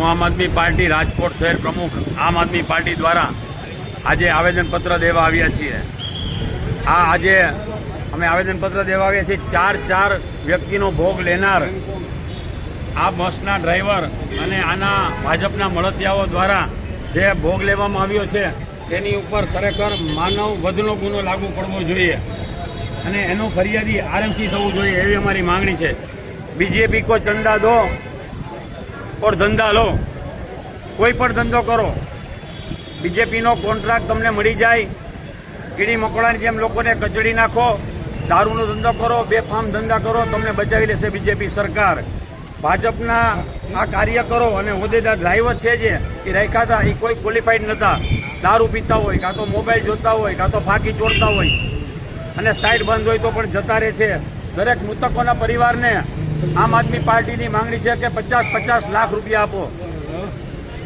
હું આમ આદમી પાર્ટી રાજકોટ શહેર પ્રમુખ આમ આદમી પાર્ટી દ્વારા આજે આવેદનપત્ર દેવા આવ્યા છીએ. આ આજે અમે આવેદનપત્ર દેવા આવ્યા છીએ. ચાર ચાર વ્યક્તિનો ભોગ લેનાર આ બસના ડ્રાઈવર અને આના ભાજપના મળતિયાઓ દ્વારા જે ભોગ લેવામાં આવ્યો છે, તેની ઉપર ખરેખર માનવ વધનો ગુનો લાગુ પડવો જોઈએ અને એનું ફરિયાદી આરએમસી થવું જોઈએ એવી અમારી માંગણી છે. બીજેપી કો ચંદા દો ઓર ધંધા લો. કોઈ પણ ધંધો કરો. બીજેપીનો કોન્ટ્રાક્ટ તમને મળી જાય. કીડી મકોડાની જેમ લોકોને કચડી નાખો, દારૂનો ધંધો કરો બે ફાર્મ ધંધા કરો, તમને બચાવી લેશે બીજેપી સરકાર. ભાજપના આ કાર્યકરો અને હોદ્દેદાર ડ્રાઈવર છે જે, એ રાખ્યા હતા, એ કોઈ ક્વોલિફાઈડ નહોતા દારૂ પીતા હોય, કાં તો મોબાઈલ જોતા હોય, કાં તો ફાંકી ચોરતા હોય. અને સાઈડ બંધ હોય તો પણ જતા રહે છે. દરેક મૃતકોના પરિવારને આમ આદમી પાર્ટીની માંગણી છે કે પચાસ પચાસ લાખ રૂપિયા આપો.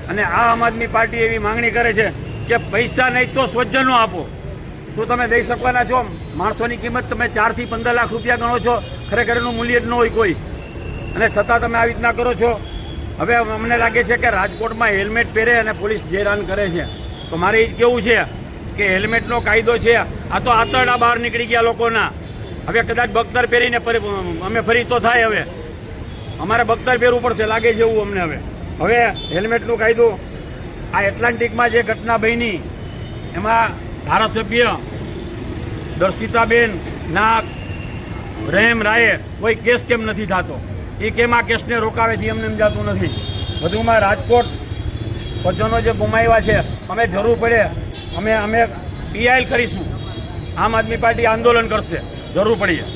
અને આ આમ આદમી પાર્ટી એવી માંગણી કરે છે કે પૈસા નહીં તો સ્વજનો આપો. શું તમે દઈ શકવાના છો? માણસોની કિંમત તમે ચારથી પંદર લાખ રૂપિયા ગણો છો. ખરેખર એનું મૂલ્ય જ ન હોય કોઈ. અને છતાં તમે આવી રીતના કરો છો. હવે અમને લાગે છે કે રાજકોટમાં હેલ્મેટ પહેરે અને પોલીસ જે રન કરે છે. તો મારે એ જ કેવું છે કે હેલ્મેટનો કાયદો છે. આ તો આતરડા બહાર નીકળી ગયા લોકોના. હવે કદાચ બખ્તર પહેરીને અમે ફરી તો થાય હવે. અમારે બખ્તર પહેરવું પડશે, લાગે છે એવું અમને હવે. હવે હેલ્મેટનું કાયદો, આ એટલાન્ટિકમાં જે ઘટના બની, એમાં ધારાસભ્ય દર્શિતાબેન ના રહેમ રાયે કોઈ કેસ કેમ નથી થતો? એ કેમ આ કેસને રોકાવે છે એમને સમજાતું નથી. વધુમાં રાજકોટ સ્વજનો જે ગુમાવ્યા છે, અમે જરૂર પડે, અમે અમે પીઆઈએલ કરીશું. આમ આદમી પાર્ટી આંદોલન કરશે. જરૂર પડીએ